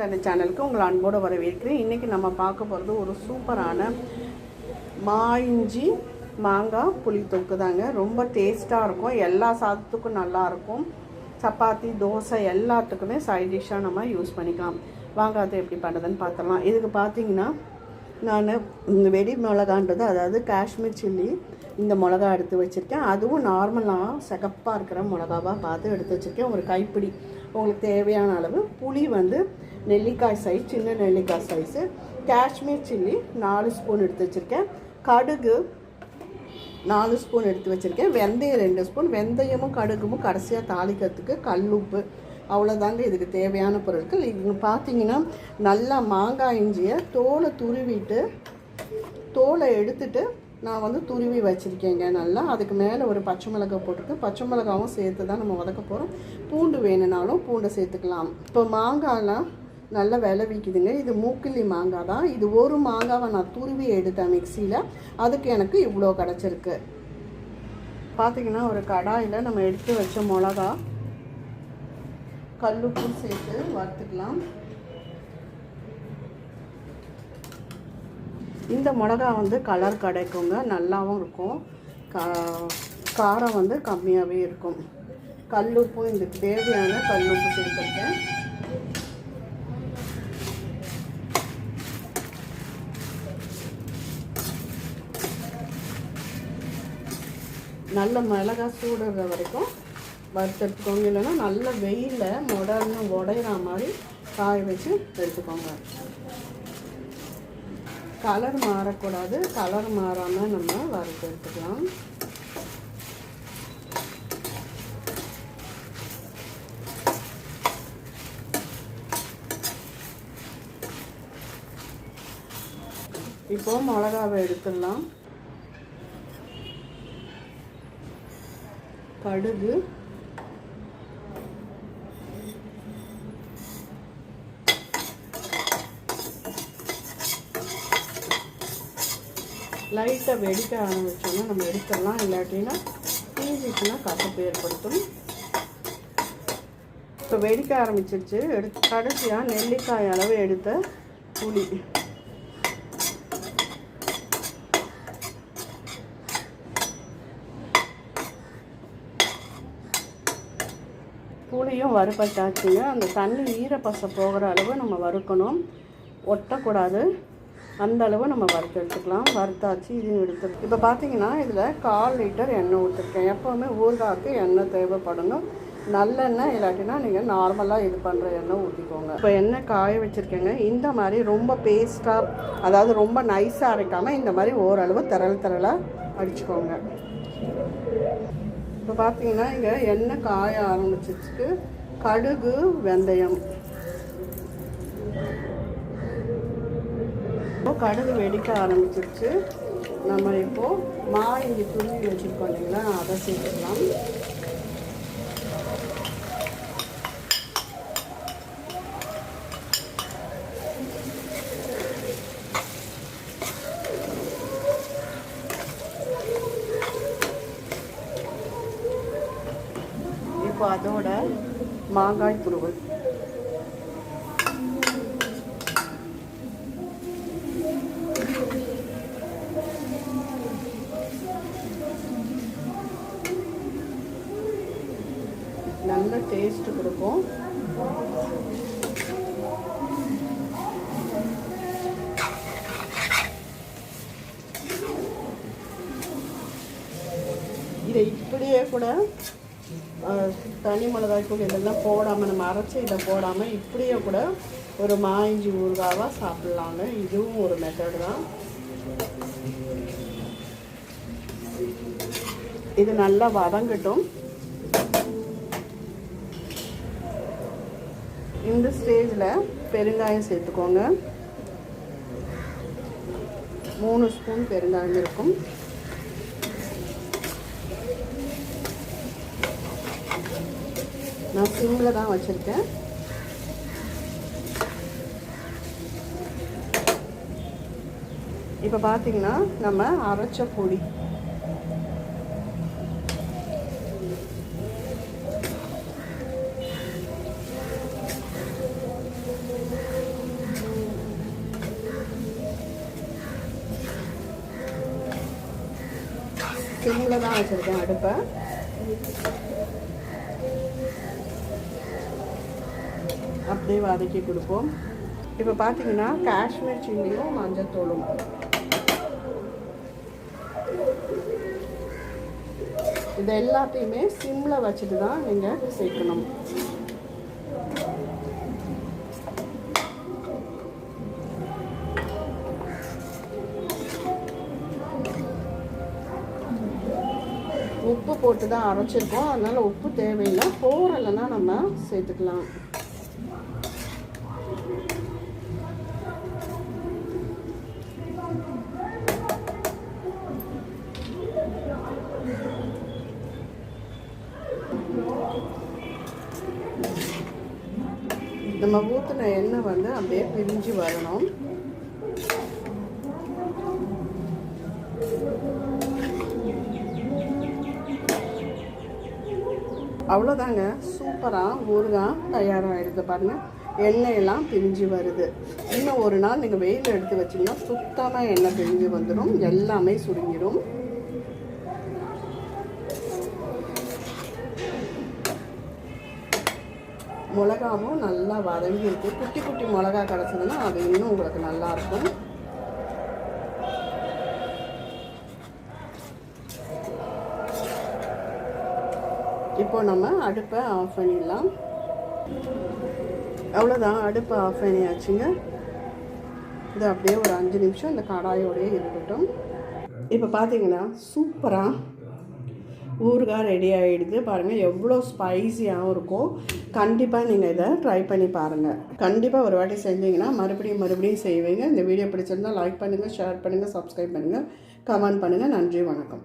தனி சேனலுக்கு உங்களை அன்போடு வரவேற்கிறேன். இன்றைக்கி நம்ம பார்க்க போகிறது ஒரு சூப்பரான மாயிஞ்சி மாங்காய் புளி தொக்கு தாங்க. ரொம்ப டேஸ்ட்டாக இருக்கும். எல்லா சாதத்துக்கும் நல்லாயிருக்கும் சப்பாத்தி தோசை எல்லாத்துக்குமே சைட் டிஷ்ஷாக நம்ம யூஸ் பண்ணிக்கலாம். வாங்க அது எப்படி பண்ணுறதுன்னு பார்த்துடலாம். இதுக்கு பார்த்தீங்கன்னா நான் இந்த வெடி மிளகான்றது அதாவது காஷ்மீர் சில்லி இந்த மிளகா எடுத்து வச்சுருக்கேன். அதுவும் நார்மலாக சிகப்பாக இருக்கிற மிளகாவாக பார்த்து எடுத்து வச்சுருக்கேன். ஒரு கைப்பிடி. உங்களுக்கு தேவையான அளவு புளி வந்து நெல்லிக்காய் சைஸ் சின்ன நெல்லிக்காய் சைஸு காஷ்மீர் சில்லி நாலு ஸ்பூன் எடுத்து வச்சுருக்கேன். கடுகு நாலு ஸ்பூன் எடுத்து வச்சுருக்கேன். வெந்தயம் ரெண்டு ஸ்பூன் வெந்தயமும் கடுகும் கடைசியாக தாளிக்கிறதுக்கு கல்லுப்பு அவ்வளோதாங்க இதுக்கு தேவையான பொருட்கள். இது பார்த்தீங்கன்னா நல்லா மாங்காய் இஞ்சியை தோலை துருவிட்டு தோலை எடுத்துட்டு நான் வந்து துருவி வச்சுருக்கேங்க. நல்லா அதுக்கு மேலே ஒரு பச்சை மிளகாய் போட்டுருக்கு பச்சை மிளகாவும் சேர்த்து தான் நம்ம வதக்க போகிறோம் பூண்டு வேணும்னாலும் பூண்டை சேர்த்துக்கலாம். இப்போ மாங்காய்லாம் நல்லா விளைவிக்குதுங்க இது மூக்கிள்ளி மாங்காய் தான். இது ஒரு மாங்காவை நான் துருவி எடுத்தேன் மிக்சியில். அதுக்கு எனக்கு இவ்வளோ கிடச்சிருக்கு. பார்த்தீங்கன்னா ஒரு கடாயில் நம்ம எடுத்து வச்ச மிளகா கல்லுப்பும் சேர்த்து வறுத்துக்கலாம். இந்த மிளகா வந்து கலர் கிடைக்குங்க நல்லாவும் இருக்கும். கா காரம் வந்து கம்மியாகவே இருக்கும். கல்லுப்பும் இதுக்கு தேவையான கல்லுப்பு சேர்த்துருக்கேன். நல்ல மிளகா சூடுற வரைக்கும் வறுத்தெடுத்துக்கோங்க. இல்லைன்னா நல்ல வெயிலில் முடன்னு உடையிற மாதிரி காய வச்சு எடுத்துக்கோங்க. கலர் மாறக்கூடாது. கலர் மாறாமல் நம்ம வறுத்து எடுத்துக்கலாம். இப்போ மிளகாவை எடுத்துடலாம். கடுகு. லைட்டாக வெடிக்க ஆரம்பிச்சோன்னா நம்ம எடுத்துடலாம். இல்லாட்டினா தீஞ்சிச்சுன்னா கசப்பு ஏற்படுத்தும். இப்போ வெடிக்க ஆரம்பிச்சிருச்சு. எடுத்து கடைசியாக நெல்லிக்காய் அளவு எடுத்த புளி. புளியும் வறுப்பட்டாச்சுங்க அந்த தண்ணி ஈரப்பசை போகிற அளவு நம்ம வறுக்கணும். ஒட்டக்கூடாது. அந்த அளவு நம்ம வறுத்து எடுத்துக்கலாம். வறுத்தாச்சு இதையும் எடுத்து இப்போ பார்த்தீங்கன்னா இதில் கால் லிட்டர் எண்ணெய் ஊற்றிருக்கேன் எப்போவுமே ஊறுகாய்க்கு எண்ணெய் தேவைப்படணும். நல்லெண்ணெய் இல்லாட்டினா நீங்கள் நார்மலாக இது பண்ணுற எண்ணெய் ஊற்றிக்கோங்க இப்போ எண்ணெய் காய வச்சுருக்கேங்க. இந்த மாதிரி ரொம்ப பேஸ்ட்டாக அதாவது ரொம்ப நைஸாக அரைக்காமல் இந்த மாதிரி ஓரளவு திரள் திரளாக அடிச்சுக்கோங்க. இப்போ பார்த்தீங்கன்னா இங்கே எண்ணெய் காய ஆரம்பிச்சிருக்கு. கடுகு வெந்தயம். கடுகு வெடிக்க ஆரம்பிச்சிருச்சு. நம்ம இப்போது மா இங்கே துணி வச்சுருக்கோம் இல்லைங்களா? அதை சேர்த்துக்கலாம். இப்போ அதோட மாங்காய் துருவல் நல்ல டேஸ்ட் கொடுக்கும். இதை இப்படியே கூட தனி மிளகாய் தூள் இதெல்லாம் போடாமல் நம்ம அரைச்சி இதை போடாமல் இப்படியே கூட ஒரு மாயிஞ்சி ஊறுகாவாக சாப்பிட்லாங்க இதுவும் ஒரு மெத்தடு தான். இது நல்லா வதங்கட்டும். இந்த ஸ்டேஜில் பெருங்காயம் சேர்த்துக்கோங்க. மூணு ஸ்பூன் பெருங்காயம் இருக்கும். நான் சிம்மில் தான் வச்சுருக்கேன். இப்போ பார்த்தீங்கன்னா நம்ம அரைச்ச பொடி. சிம்மில் தான் வச்சுருக்கேன் அடுப்பை. அப்படியே வதக்கி கொடுப்போம். இப்போ பார்த்தீங்கன்னா காஷ்மீர் சில்லியும் மஞ்சத்தூளும். இது எல்லாத்தையுமே சிம்மில் வச்சுட்டு தான் நீங்கள் சேர்க்கணும். உப்பு போட்டு தான் அரைச்சிருக்கோம். அதனால் உப்பு தேவையில்லை. போரலைன்னா நம்ம சேர்த்துக்கலாம். நம்ம ஊற்றின எண்ணெய் வந்து அப்படியே பிரிஞ்சு வரணும். அவ்வளோதாங்க சூப்பராக ஊறுகாய் தயாராகிடுது பாருங்கள் எண்ணெயெல்லாம் பிரிஞ்சு வருது. இன்னும் ஒரு நாள் நீங்கள் வெயில் எடுத்து வச்சிங்கன்னா சுத்தமாக எண்ணெய் பிரிஞ்சு வந்துடும் எல்லாமே சுருங்கிடும் மிளகாவும் நல்லா வதங்கி இருக்குது குட்டி குட்டி மிளகா கிடச்சதுன்னா அது இன்னும் உங்களுக்கு நல்லாயிருக்கும் இப்போ நம்ம அடுப்பை ஆஃப் பண்ணிடலாம். அவ்வளோதான் அடுப்பை ஆஃப் பண்ணியாச்சுங்க. இது அப்படியே ஒரு அஞ்சு நிமிஷம் இந்த கடாயோடையே இருக்கட்டும். இப்போ பார்த்தீங்கன்னா சூப்பராக ஊறுகாய் ரெடி ஆகிடுது பாருங்கள் எவ்வளோ ஸ்பைஸியாகவும் இருக்கும். கண்டிப்பாக நீங்கள் இதை ட்ரை பண்ணி பாருங்கள் கண்டிப்பாக ஒரு வாட்டி செஞ்சீங்கன்னா மறுபடியும் மறுபடியும் செய்வீங்க. இந்த வீடியோ பிடிச்சிருந்தால் லைக் பண்ணுங்கள் ஷேர் பண்ணுங்கள் சப்ஸ்கிரைப் பண்ணுங்கள் கமெண்ட் பண்ணுங்கள் நன்றி வணக்கம்.